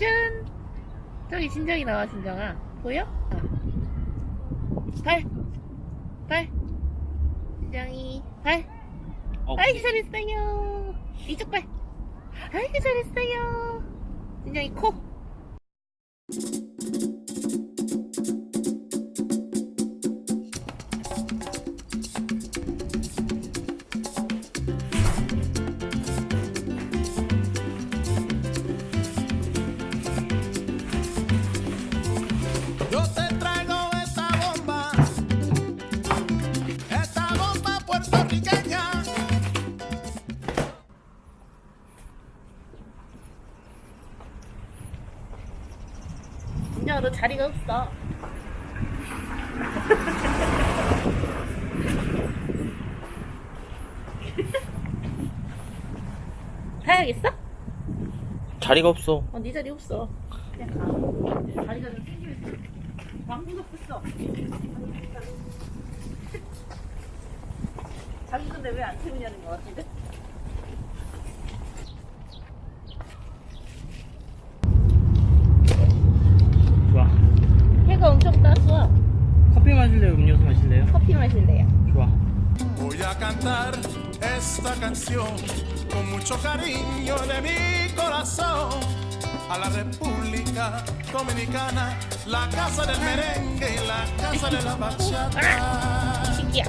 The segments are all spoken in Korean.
짠! 저기 진정이 나와, 진정아. 보여? 어. 발! 발! 진정이, 발! 어, 아이고, 잘했어요! 이쪽 발! 아이고, 잘했어요! 진정이 코! 너 자리가 없어. 가야겠어? 자리가 없어. 어, 네 자리 없어. 그냥 가. 자리가 좀 생겨있어. 방구도 없어. 자기 근데 왜 안 태우냐는 것 같은데? cantar esta canción con mucho cariño de mi corazón a la República Dominicana, la casa del merengue y la casa de la bachata. 신기야.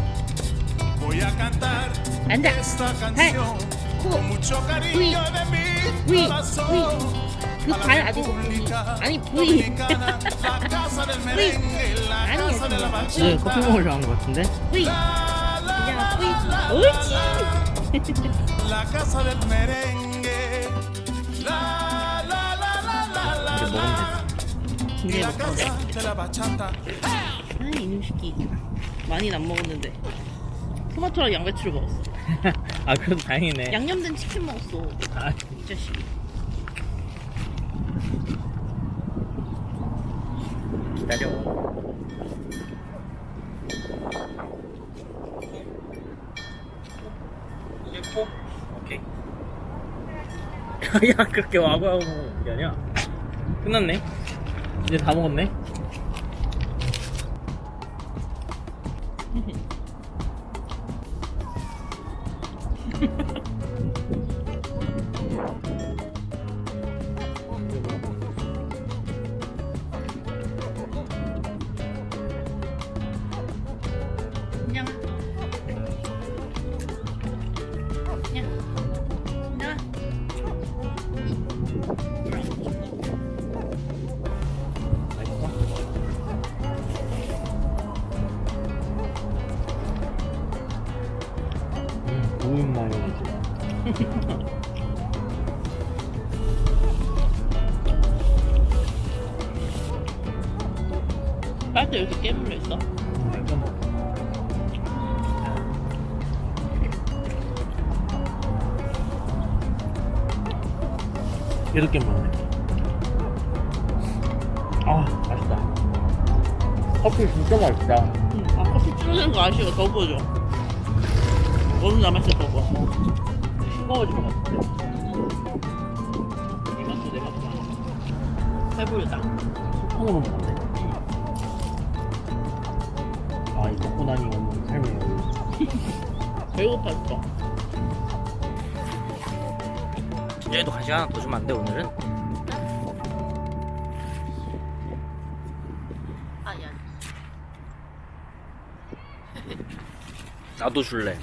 Voy a cantar 앉아. esta canción con mucho cariño de mi 위, corazón. 그 a la 발 아니고 부위. República 아니 부위. Dominicana, la casa del merengue y la 아니야, casa de la 그냥. 네, 커피 bachata. 먹으려고 한 것 같은데? 부위. 옳지. 이제. 아니 이놈 새끼. 많이는 안 먹었는데. 토마토랑 양배추를 먹었어. 돼. 아, 그래도 다행이네. 양념된 치킨 먹었어. 아, 이 자식이. 기다려. 예뻐? 오케이. 야, 그렇게 와구와구 먹는 게 아니야. 끝났네. 이제 다 먹었네. 마요네즈. 빨대 이렇게 깨물려 있어. 개 먹네. 아, 맛있다. 커피 진짜 맛있다. 응. 아 커피 줄어드는 거 아쉬워. 더 부어줘. 얼음 남았어 더부 어. 싱거워질 것 같은데. 이 맛도 내 맛도 아니야. 배부르다. 통으로 먹었네. 아, 이 먹고 나니 오늘 삶이에요. 배고팠어. 얘도 간식 하나 더 주면 안 돼, 오늘은? 나도 줄래.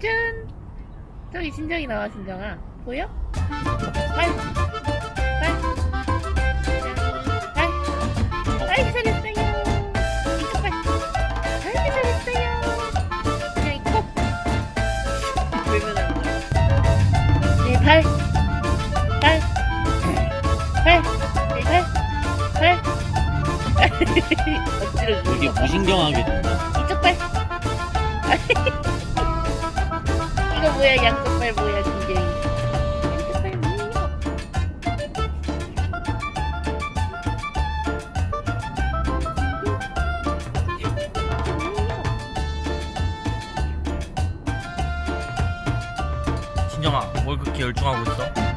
짠! 저기 진정이 나와, 진정아. 보여? 발! 발! 발! 아이고, 잘했어요! 이쪽 발! 아이고, 잘했어요! 진정이 코! 불면하는 거야. 네, 발! 발! 발! 네, 발! 발! 억지로 이게. 무신경하게 된다. 이쪽 발. 누구야 양쪽발 뭐야 진쟁이 진정아, 뭘 그렇게 열중하고 있어?